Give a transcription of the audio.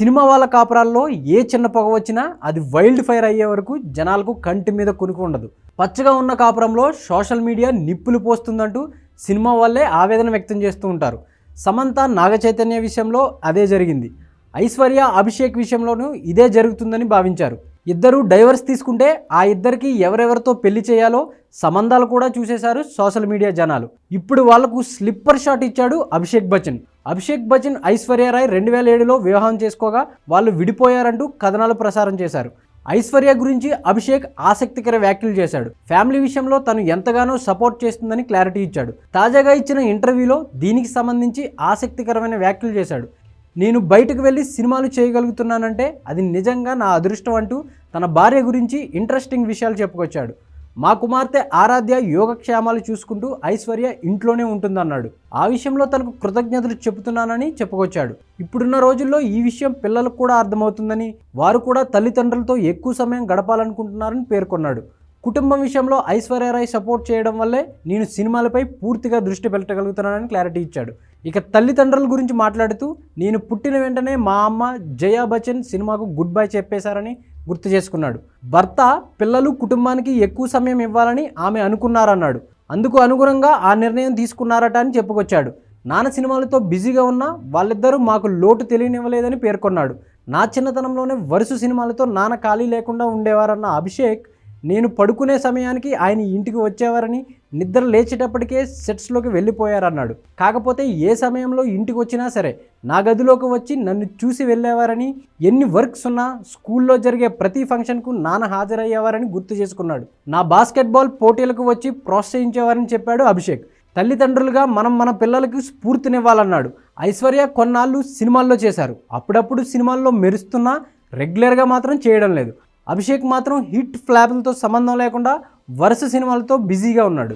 Cinema వాళ్ళ కాపురాల్లో ఏ చిన్న పొగ వచ్చినా అది వైల్డ్ ఫైర్ అయ్యే వరకు జనాలకు కంటి మీద కొనుక్కు ఉండదు. పచ్చగా ఉన్న కాపురంలో సోషల్ మీడియా నిప్పులు పోస్తుందంటూ సినిమా వాళ్ళే ఆవేదన వ్యక్తం చేస్తూ ఉంటారు. సమంత నాగ చైతన్య విషయంలో అదే జరిగింది. ఐశ్వర్య అభిషేక్ విషయంలోనూ ఇదే జరుగుతుందని భావించారు. ఇద్దరు డైవర్స్ తీసుకుంటే ఆ ఇద్దరికి ఎవరెవరితో పెళ్ళి చేయాలో సంబంధాలు కూడా చూసేశారు సోషల్ మీడియా జనాలు. ఇప్పుడు వాళ్ళకు స్లిప్పర్ షాట్ ఇచ్చాడు అభిషేక్ బచ్చన్. అభిషేక్ బచ్చన్ ఐశ్వర్య రాయ్ రెండు వేల ఏడులో వివాహం చేసుకోగా వాళ్ళు విడిపోయారంటూ కథనాలు ప్రసారం చేశారు. ఐశ్వర్య గురించి అభిషేక్ ఆసక్తికర వ్యాఖ్యలు చేశాడు. ఫ్యామిలీ విషయంలో తను ఎంతగానో సపోర్ట్ చేస్తుందని క్లారిటీ ఇచ్చాడు. తాజాగా ఇచ్చిన ఇంటర్వ్యూలో దీనికి సంబంధించి ఆసక్తికరమైన వ్యాఖ్యలు చేశాడు. నేను బయటకు వెళ్ళి సినిమాలు చేయగలుగుతున్నానంటే అది నిజంగా నా అదృష్టం అంటూ తన భార్య గురించి ఇంట్రెస్టింగ్ విషయాలు చెప్పుకొచ్చాడు. మా కుమార్తె ఆరాధ్య యోగక్షేమాలు చూసుకుంటూ ఐశ్వర్య ఇంట్లోనే ఉంటుందన్నాడు. ఆ విషయంలో తనకు కృతజ్ఞతలు చెబుతున్నానని చెప్పుకొచ్చాడు. ఇప్పుడున్న రోజుల్లో ఈ విషయం పిల్లలకు కూడా అర్థమవుతుందని వారు కూడా తల్లిదండ్రులతో ఎక్కువ సమయం గడపాలనుకుంటున్నారని పేర్కొన్నాడు. కుటుంబం విషయంలో ఐశ్వర్యరాయ్ సపోర్ట్ చేయడం వల్లే నేను సినిమాలపై పూర్తిగా దృష్టి పెట్టగలుగుతున్నానని క్లారిటీ ఇచ్చాడు. ఇక తల్లిదండ్రుల గురించి మాట్లాడుతూ నేను పుట్టిన వెంటనే మా అమ్మ జయా బచ్చన్ సినిమాకు గుడ్ బై చెప్పేశారని గుర్తు చేసుకున్నాడు. భర్త పిల్లలు కుటుంబానికి ఎక్కువ సమయం ఇవ్వాలని ఆమె అనుకున్నారన్నాడు. అందుకు అనుగుణంగా ఆ నిర్ణయం తీసుకున్నారట అని చెప్పుకొచ్చాడు. నాన్న సినిమాలతో బిజీగా ఉన్న వాళ్ళిద్దరూ మాకు లోటు తెలియనివ్వలేదని పేర్కొన్నాడు. నా చిన్నతనంలోనే వరుస సినిమాలతో నాన్న ఖాళీ లేకుండా ఉండేవారన్న అభిషేక్ నేను పడుకునే సమయానికి ఆయన ఇంటికి వచ్చేవారని నిద్ర లేచేటప్పటికే సెట్స్లోకి వెళ్ళిపోయారన్నాడు. కాకపోతే ఏ సమయంలో ఇంటికి వచ్చినా సరే నా గదిలోకి వచ్చి నన్ను చూసి వెళ్ళేవారని ఎన్ని వర్క్స్ ఉన్నా స్కూల్లో జరిగే ప్రతి ఫంక్షన్కు నాన్న హాజరయ్యేవారని గుర్తు చేసుకున్నాడు. నా బాస్కెట్బాల్ పోటీలకు వచ్చి ప్రోత్సహించేవారని చెప్పాడు అభిషేక్. తల్లిదండ్రులుగా మనం మన పిల్లలకు స్ఫూర్తినివ్వాలన్నాడు. ఐశ్వర్య కొన్నాళ్ళు సినిమాల్లో చేశారు. అప్పుడప్పుడు సినిమాల్లో మెరుస్తున్నా రెగ్యులర్గా మాత్రం చేయడం లేదు. అభిషేక్ మాత్రం హిట్ ఫ్లాపులతో సంబంధం లేకుండా వరుస సినిమాలతో బిజీగా ఉన్నాడు.